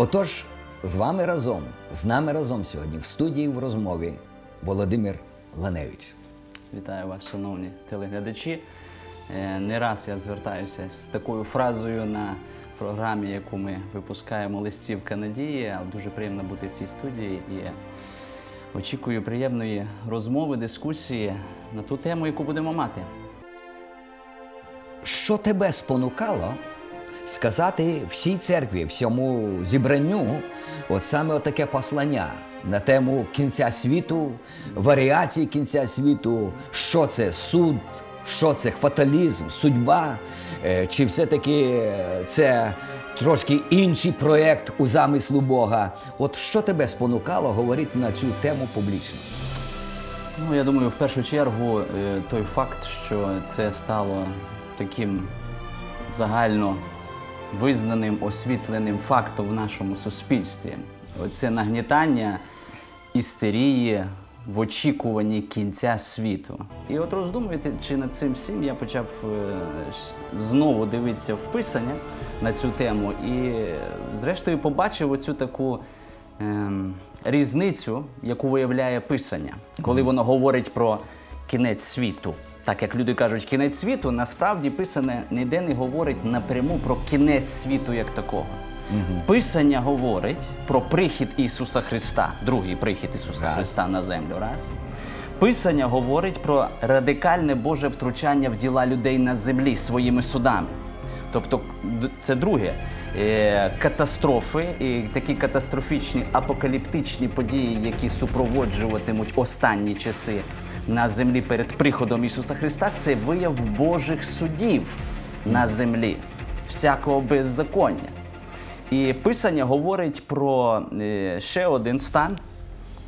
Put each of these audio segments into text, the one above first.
Отож, з вами разом, з нами разом сьогодні в студії в розмові Володимир Ланевич. Вітаю вас, шановні телеглядачі. Е, Не раз я звертаюся з такою фразою на програмі, яку ми випускаємо Листівка надії. Дуже приємно бути в цій студії і очікую приємної розмови, дискусії на ту тему, яку будемо мати. Що тебе спонукало сказати всій церкві, всьому зібранню, от саме таке послання на тему кінця світу, варіації кінця світу, що це суд, що це фаталізм, судьба, е, чи все-таки е, це трошки інший проєкт у замислу Бога. От що тебе спонукало говорити на цю тему публічно? Ну, я думаю, в першу чергу е, той факт, що це стало таким загально визнаним, освітленим фактом в нашому суспільстві. Оце нагнітання істерії в очікуванні кінця світу. І от роздумуєте, чи над цим всім я почав е, знову дивитися в писання на цю тему, і зрештою побачив оцю таку ем, різницю, яку виявляє писання, коли воно говорить про кінець світу. Так як люди кажуть, кінець світу, насправді писане ніде не говорить напряму про кінець світу як такого. Писання говорить про прихід Ісуса Христа, другий прихід Ісуса Раз. Христа на землю. Раз. Писання говорить про радикальне Боже втручання в діла людей на землі своїми судами. Тобто, це друге. Е, Катастрофи і такі катастрофічні апокаліптичні події, які супроводжуватимуть останні часи на землі перед приходом Ісуса Христа, це вияв Божих судів на землі, всякого беззаконня. І писання говорить про е, ще один стан,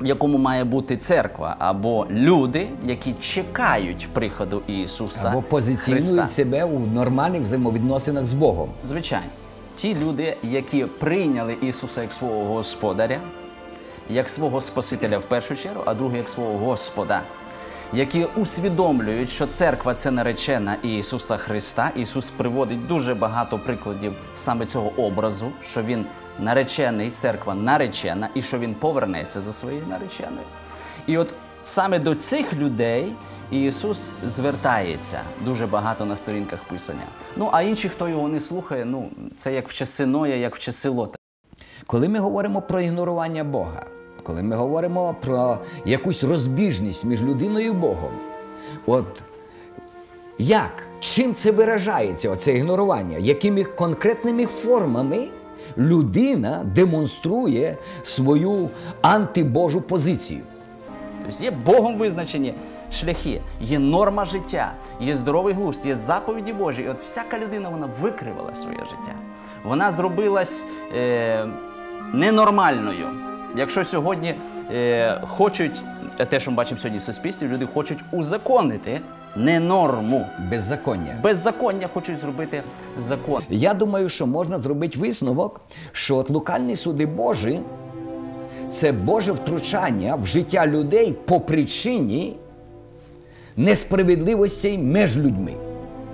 в якому має бути церква, або люди, які чекають приходу Ісуса Або позиціонують Христа. себе у нормальних взаємовідносинах з Богом. Звичайно, ті люди, які прийняли Ісуса як свого Господаря, як свого Спасителя в першу чергу, а друге як свого Господа, які усвідомлюють, що церква це наречена Ісуса Христа. Ісус приводить дуже багато прикладів саме цього образу, що Він наречений, церква наречена, і що Він повернеться за своєю нареченою. І от саме до цих людей Ісус звертається дуже багато на сторінках писання. Ну а інші, хто його не слухає, ну це як в часи Ноя, як в часи Лота. Коли ми говоримо про ігнорування Бога, коли ми говоримо про якусь розбіжність між людиною і Богом, от як, чим це виражається, оце ігнорування? Якими конкретними формами людина демонструє свою антибожу позицію? Тобто є Богом визначені шляхи, є норма життя, є здоровий глузд, є заповіді Божі. І от всяка людина вона викривала своє життя. Вона зробилась е, ненормальною. Якщо сьогодні е, хочуть, е, те, що ми бачимо сьогодні в суспільстві, люди хочуть узаконити не норму. Беззаконня. Беззаконня хочуть зробити закон. Я думаю, що можна зробити висновок, що от локальні суди Божі це Боже втручання в життя людей по причині несправедливостей між людьми.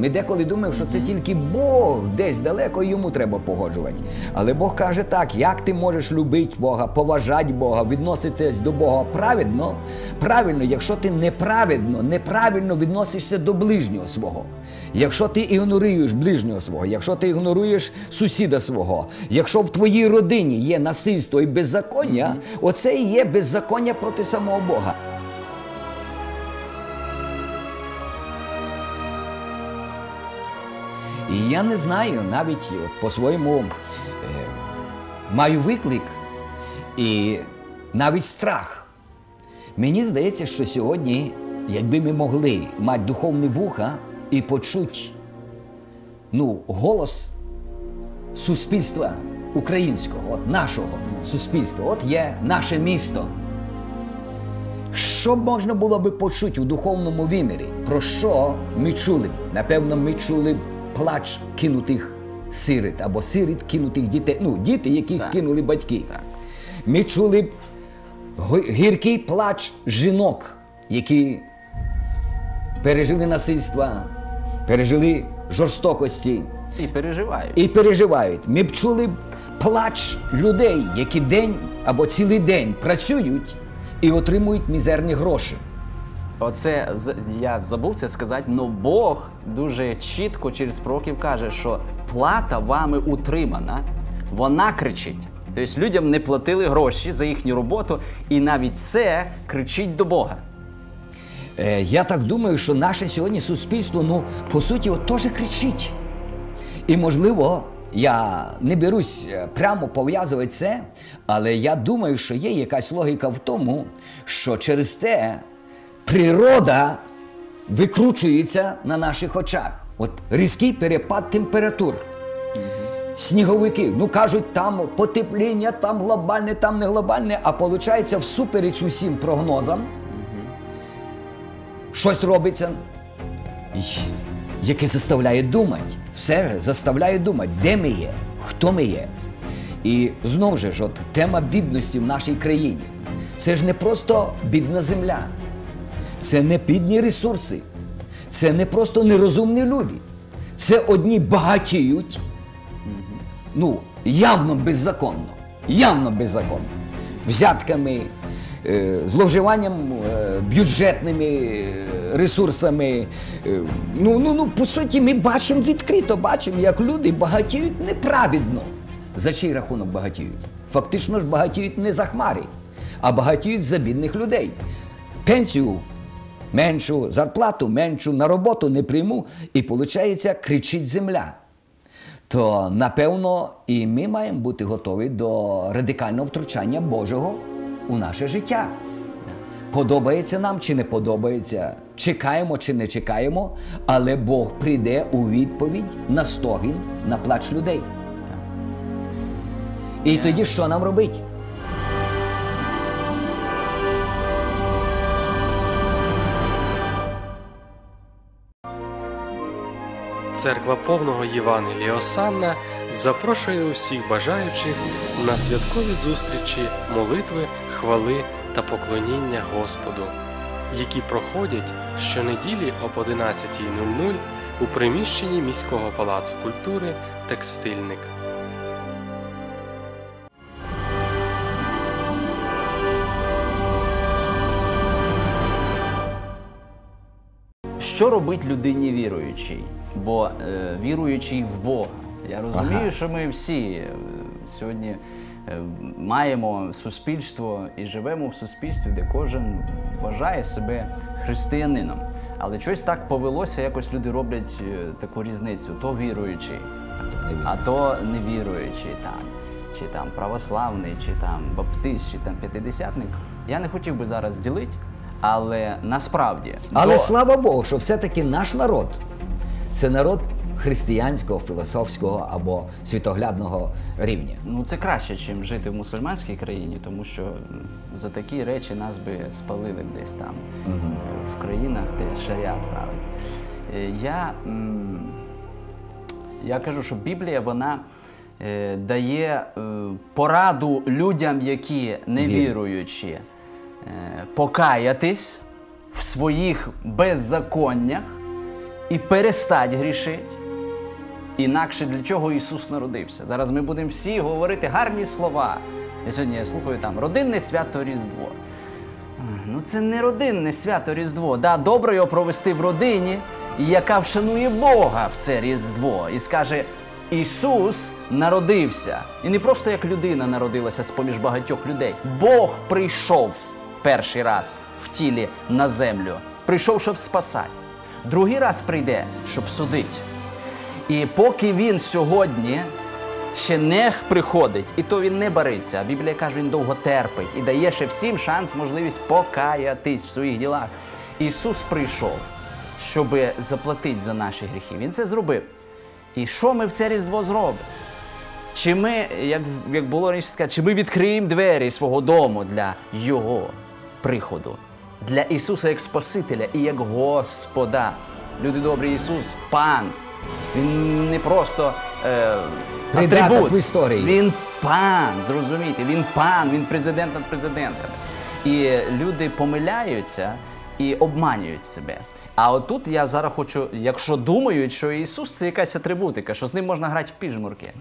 Ми деколи думаємо, що це тільки Бог десь далеко йому треба погоджувати. Але Бог каже так: як ти можеш любити Бога, поважати Бога, відноситись до Бога праведно, правильно, якщо ти неправедно, неправильно відносишся до ближнього свого. Якщо ти ігноруєш ближнього свого, якщо ти ігноруєш сусіда свого, якщо в твоїй родині є насильство і беззаконня, оце і є беззаконня проти самого Бога. Я не знаю, навіть по-своєму е, маю виклик і навіть страх. Мені здається, що сьогодні, якби ми могли мати духовні вуха і почути ну, голос суспільства українського, от нашого суспільства, от є наше місто. Що можна було би почути у духовному вимірі? Про що ми чули? Напевно, ми чули плач кинутих сиріт або сиріт кинутих дітей. Ну, діти, яких Так. кинули батьки. Так. Ми чули гіркий плач жінок, які пережили насильства, пережили жорстокості І переживають. і переживають. Ми б чули плач людей, які день або цілий день працюють і отримують мізерні гроші. Оце я забув це сказати, але Бог дуже чітко через пророків каже, що плата вами утримана, вона кричить. Тобто людям не платили гроші за їхню роботу, і навіть це кричить до Бога. Е, я так думаю, що наше сьогодні суспільство, ну, по суті, от теж кричить. І можливо, я не берусь е, прямо пов'язувати це, але я думаю, що є якась логіка в тому, що через те природа викручується на наших очах. От різкий перепад температур. Сніговики, ну кажуть, там потепління, там глобальне, там не глобальне, а виходить, всупереч усім прогнозам, щось робиться, яке заставляє думати. Все заставляє думати, де ми є, хто ми є. І знову ж, от тема бідності в нашій країні. Це ж не просто бідна земля, це не бідні ресурси, це не просто нерозумні люди. Це одні багатіють, ну, явно беззаконно, явно беззаконно. Взятками, е, зловживанням е, бюджетними е, ресурсами. Ну, ну, ну, по суті, ми бачимо відкрито, бачимо, як люди багатіють неправедно. За чий рахунок багатіють? Фактично ж багатіють не за хмари, а багатіють за бідних людей. Пенсію меншу, зарплату меншу, на роботу не прийму, і виходить, кричить земля то напевно і ми маємо бути готові до радикального втручання Божого у наше життя. Подобається нам чи не подобається, чекаємо чи не чекаємо, але Бог прийде у відповідь на стогін, на плач людей. І тоді що нам робити? Церква повного Євангелія Осанна запрошує усіх бажаючих на святкові зустрічі, молитви, хвали та поклоніння Господу, які проходять щонеділі об 11.00 у приміщенні міського палацу культури Текстильник. Що робить людині віруючий? Бо е, віруючий в Бога. Я розумію, Ага. що ми всі е, сьогодні е, маємо суспільство і живемо в суспільстві, де кожен вважає себе християнином. Але щось так повелося, якось люди роблять е, таку різницю: то віруючий, а то невіруючий там, чи там православний, чи там баптист, чи там п'ятидесятник. Я не хотів би зараз ділити, але насправді Але до- слава Богу, що все-таки наш народ це народ християнського, філософського або світоглядного рівня. Ну, це краще, ніж жити в мусульманській країні, тому що за такі речі нас би спалили десь там е, в країнах, де шаріат править. Е, Я, я кажу, що Біблія вона е, дає е, пораду людям, які не віруючі, е, покаятись в своїх беззаконнях і перестать грішити. Інакше для чого Ісус народився? Зараз ми будемо всі говорити гарні слова. Я сьогодні я слухаю там родинне свято Різдво. Ну, це не родинне свято Різдво. Да, добре його провести в родині, яка вшанує Бога в це Різдво і скаже: Ісус народився. І не просто як людина народилася з-поміж багатьох людей. Бог прийшов перший раз в тілі на землю. Прийшов, щоб спасати. Другий раз прийде, щоб судити. І поки він сьогодні ще не приходить, і то він не бариться. Біблія каже, він довго терпить і дає ще всім шанс, можливість покаятись в своїх ділах. Ісус прийшов, щоб заплатити за наші гріхи. Він це зробив. І що ми в це Різдво зробимо? Чи ми, як, як було раніше сказати, чи ми відкриємо двері свого дому для Його приходу, для Ісуса як Спасителя і як Господа? Люди добрі, Ісус пан. Він не просто е, атрибут. в історії. Він пан, зрозумійте, він пан, він президент над президентами. І люди помиляються, і обманюють себе. А отут я зараз хочу, якщо думають, що Ісус це якась атрибутика, що з ним можна грати в піжмурки.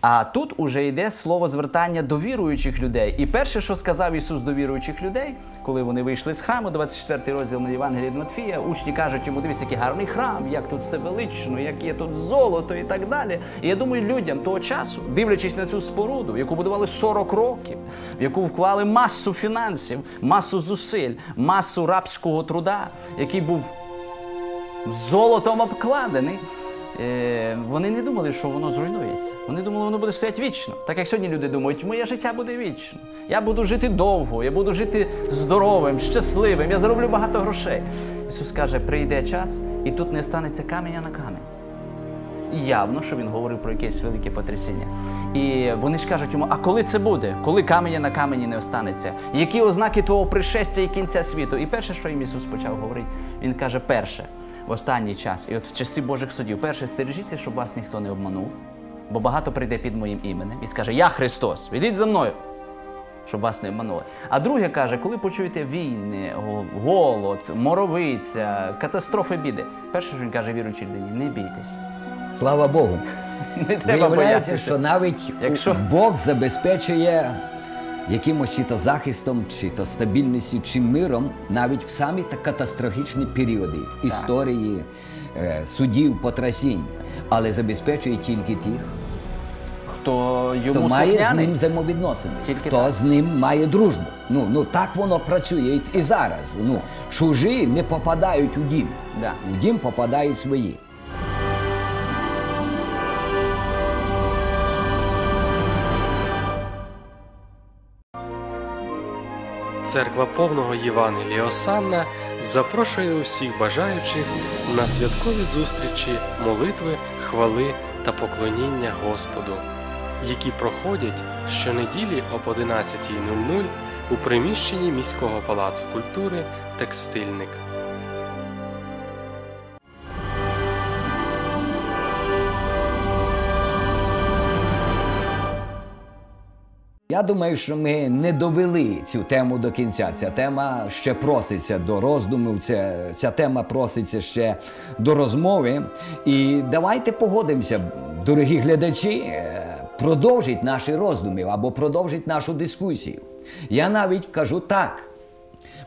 А тут уже йде слово звертання до віруючих людей. І перше, що сказав Ісус до віруючих людей, коли вони вийшли з храму, 24 розділ на Євангелії Матфія, учні кажуть йому, дивись, який гарний храм, як тут все велично, як є тут золото і так далі. І я думаю, людям того часу, дивлячись на цю споруду, яку будували 40 років, в яку вклали масу фінансів, масу зусиль, масу рабського труда, який був золотом обкладений. е, Вони не думали, що воно зруйнується. Вони думали, воно буде стояти вічно. Так як сьогодні люди думають, моє життя буде вічно. Я буду жити довго, я буду жити здоровим, щасливим, я зароблю багато грошей. Ісус каже, прийде час, і тут не останеться каменя на камінь. І явно, що він говорив про якесь велике потрясіння. І вони ж кажуть йому: а коли це буде? Коли каменя на камені не останеться? Які ознаки твого пришестя і кінця світу? І перше, що їм Ісус почав говорити, він каже: перше, в останній час, і от в часи Божих судів, перше, стережіться, щоб вас ніхто не обманув, бо багато прийде під моїм іменем і скаже: Я Христос, відіть за мною. Щоб вас не обманули. А друге каже, коли почуєте війни, голод, моровиця, катастрофи, біди. Перше, що він каже віруючій людині, не бійтесь. Слава Богу. Не треба Виявляється, боятися. що навіть Якщо- Бог забезпечує якимось чи то захистом, чи то стабільністю, чи миром навіть в самі та катастрофічні періоди історії, е, судів, потрясінь, але забезпечує тільки тих, хто хто йому має з ним взаємовідносини, Тільки хто так. з ним має дружбу. Ну, ну так воно працює і, і зараз. Ну, чужі не попадають у дім. Да. У дім попадають свої. Церква повного Євангелія Осанна запрошує усіх бажаючих на святкові зустрічі, молитви, хвали та поклоніння Господу, які проходять щонеділі об 11.00 у приміщенні міського палацу культури Текстильник. Я думаю, що ми не довели цю тему до кінця. Ця тема ще проситься до роздумів, ця, ця тема проситься ще до розмови. І давайте погодимося, дорогі глядачі, е, продовжить наші роздуми або продовжить нашу дискусію. Я навіть кажу так.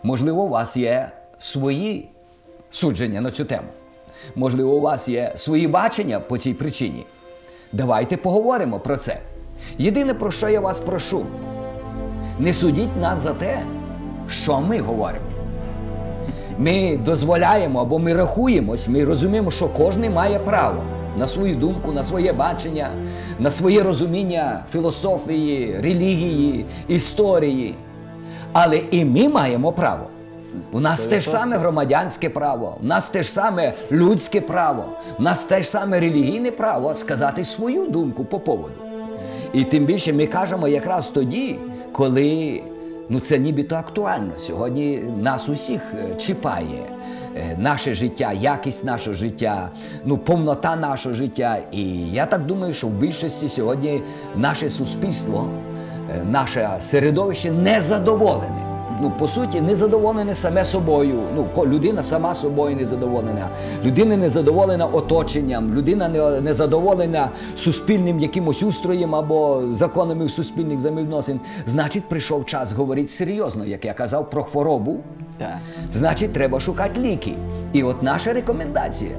Можливо, у вас є свої судження на цю тему. Можливо, у вас є свої бачення по цій причині. Давайте поговоримо про це. Єдине, про що я вас прошу, не судіть нас за те, що ми говоримо. Ми дозволяємо або ми рахуємось, ми розуміємо, що кожен має право на свою думку, на своє бачення, на своє розуміння філософії, релігії, історії. Але і ми маємо право. У нас те ж саме громадянське право, у нас те ж саме людське право, у нас те ж саме релігійне право сказати свою думку по поводу. І тим більше ми кажемо якраз тоді, коли ну це нібито актуально. Сьогодні нас усіх е, чіпає е, наше життя, якість нашого життя, ну повнота нашого життя. І я так думаю, що в більшості сьогодні наше суспільство, е, наше середовище не задоволене. Ну, по суті, не задоволене саме собою. Ну, людина сама собою не задоволена. Людина не задоволена оточенням, людина не, задоволена суспільним якимось устроєм або законами суспільних взаємовідносин. Значить, прийшов час говорити серйозно, як я казав, про хворобу. Так. Значить, треба шукати ліки. І от наша рекомендація,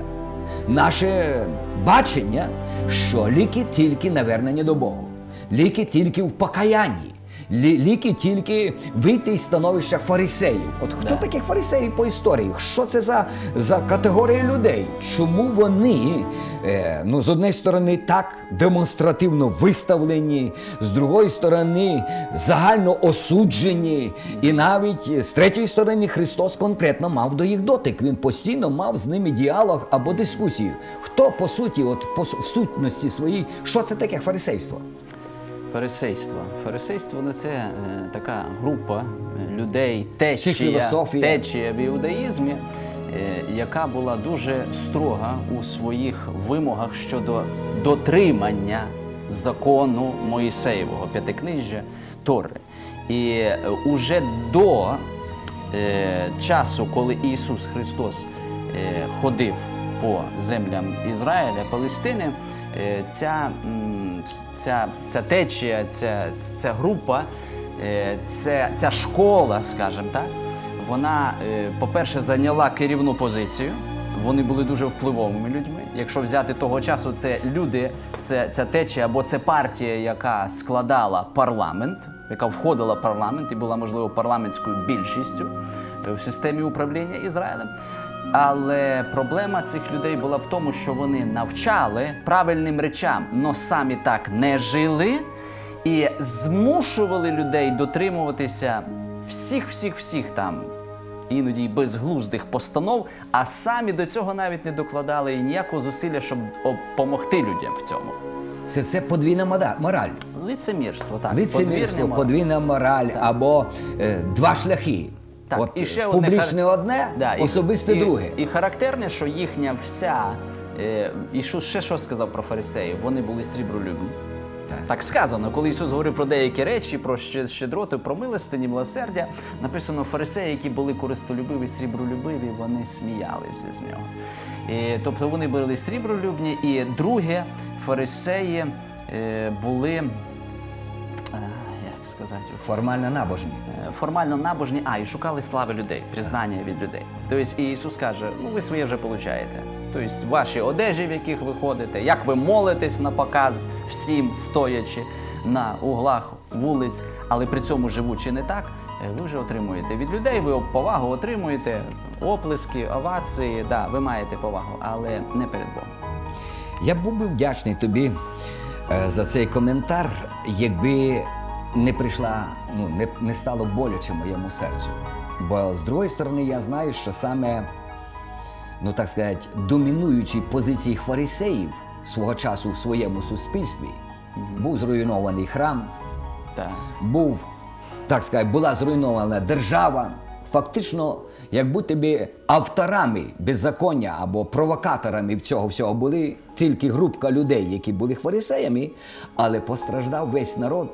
наше бачення, що ліки тільки навернення до Бога, ліки тільки в покаянні. Лі- Ліки тільки вийти із становища фарисеїв. От хто Да. такі фарисеї по історії? Що це за, за категорія людей? Чому вони е, ну, з однієї сторони так демонстративно виставлені, з другої сторони загально осуджені, і навіть з третьої сторони Христос конкретно мав до їх дотик. Він постійно мав з ними діалог або дискусію. Хто по суті, от по в сутності своїй, що це таке фарисейство? Фарисейство. Фарисейство ну, це е, така група е, людей, течія, течія в іудаїзмі, е, яка була дуже строга у своїх вимогах щодо дотримання закону Моїсеєвого п'ятикнижжя Тори. І уже до часу, коли Ісус Христос ходив по землям Ізраїля, Палестини, ця, ця, ця течія, ця, ця група, е, ця, ця школа, скажімо так, вона, е, по-перше, зайняла керівну позицію. Вони були дуже впливовими людьми. Якщо взяти того часу, це люди, це ця течія або це партія, яка складала парламент, яка входила в парламент і була, можливо, парламентською більшістю е, в системі управління Ізраїлем. Але проблема цих людей була в тому, що вони навчали правильним речам, але самі так не жили і змушували людей дотримуватися всіх, всіх, всіх там іноді й безглуздих постанов, а самі до цього навіть не докладали ніякого зусилля, щоб допомогти людям в цьому. Це, це подвійна мода- мораль. Лицемірство, так. Лицемірство, подвірне подвійна мораль або е, два шляхи. Так, От, і ще одне публічне хар- одне, Да, і- особисте і, друге. І характерне, що їхня вся. Е, Ісус ще що сказав про фарисеїв? Вони були срібролюбні. Так. Так сказано, коли Ісус говорив про деякі речі, про ще- щедроту, про милостині, милосердя, написано фарисеї, які були користолюбиві, срібролюбиві, вони сміялися з нього. І, тобто вони були срібролюбні, і друге, фарисеї е, були, е, як сказати, Формально набожні. Е, формально набожні, а і шукали слави людей, признання від людей. Тобто і Ісус каже: ну ви своє вже получаєте. Тобто ваші одежі, в яких ви ходите, як ви молитесь на показ всім стоячи на углах вулиць, але при цьому живучи не так, е, ви вже отримуєте від людей, ви повагу отримуєте, оплески, овації, да, ви маєте повагу, але не перед Богом. Я був би вдячний тобі е, за цей коментар, якби не прийшла, ну не, не стало боляче моєму серцю. Бо з другої сторони, я знаю, що саме, ну так сказати, домінуючі позиції фарисеїв свого часу в своєму суспільстві був зруйнований храм, Так. був, так сказати, була зруйнована держава. Фактично, як будто би авторами беззаконня або провокаторами цього всього були тільки групка людей, які були фарисеями, але постраждав весь народ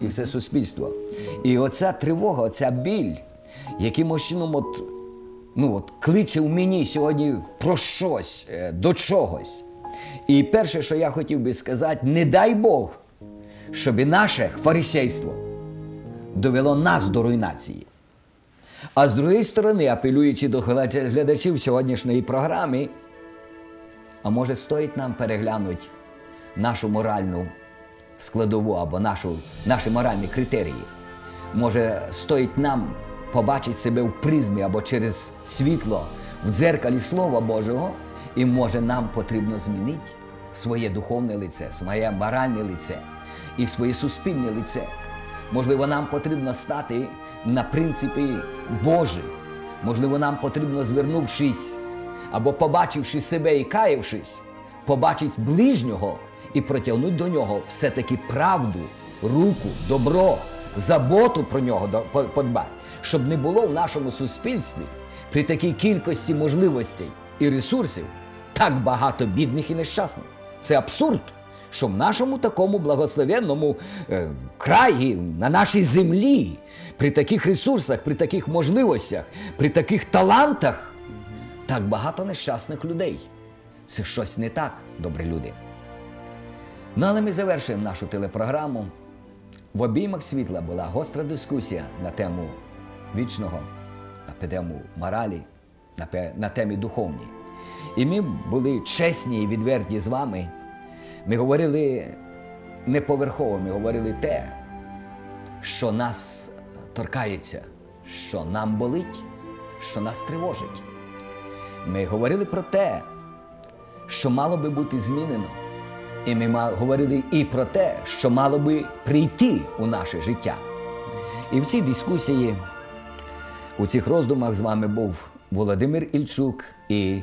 і все суспільство. І оця тривога, оця біль, якимось чином от, ну, от, кличе в мені сьогодні про щось, е, до чогось. І перше, що я хотів би сказати, не дай Бог, щоб наше фарисейство довело нас до руйнації. А з другої сторони, апелюючи до глядачів сьогоднішньої програми, а може стоїть нам переглянути нашу моральну складову або нашу, наші моральні критерії. Може, стоїть нам побачити себе в призмі або через світло в дзеркалі Слова Божого, і може нам потрібно змінити своє духовне лице, своє моральне лице і своє суспільне лице. Можливо, нам потрібно стати на принципи Божі. Можливо, нам потрібно, звернувшись або побачивши себе і каявшись, побачити ближнього і протягнути до нього все-таки правду, руку, добро, заботу про нього подбати, щоб не було в нашому суспільстві при такій кількості можливостей і ресурсів так багато бідних і нещасних. Це абсурд що в нашому такому благословенному е, краї, на нашій землі, при таких ресурсах, при таких можливостях, при таких талантах, так багато нещасних людей. Це щось не так, добрі люди. Ну, але ми завершуємо нашу телепрограму. В обіймах світла була гостра дискусія на тему вічного, на тему моралі, на, темі духовній. І ми були чесні і відверті з вами. Ми говорили не поверхово, ми говорили те, що нас торкається, що нам болить, що нас тривожить. Ми говорили про те, що мало би бути змінено. І ми говорили і про те, що мало би прийти у наше життя. І в цій дискусії, у цих роздумах з вами був Володимир Ільчук і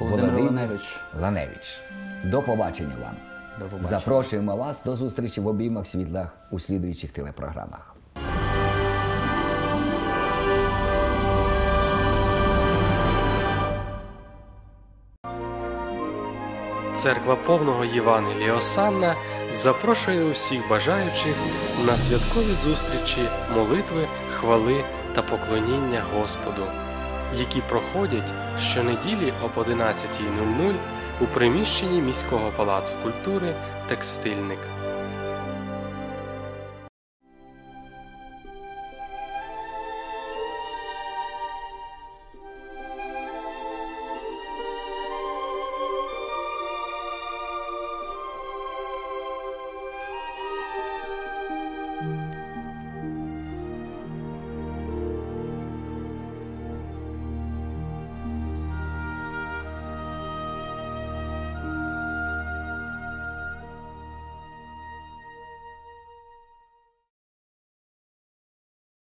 Володимир Ланевич. Ланевич. До побачення вам. До побачення. Запрошуємо вас до зустрічі в обіймах світлах у слідуючих телепрограмах. Церква повного Євангелія Осанна запрошує усіх бажаючих на святкові зустрічі, молитви, хвали та поклоніння Господу, які проходять щонеділі об 11.00 у приміщенні міського палацу культури Текстильник.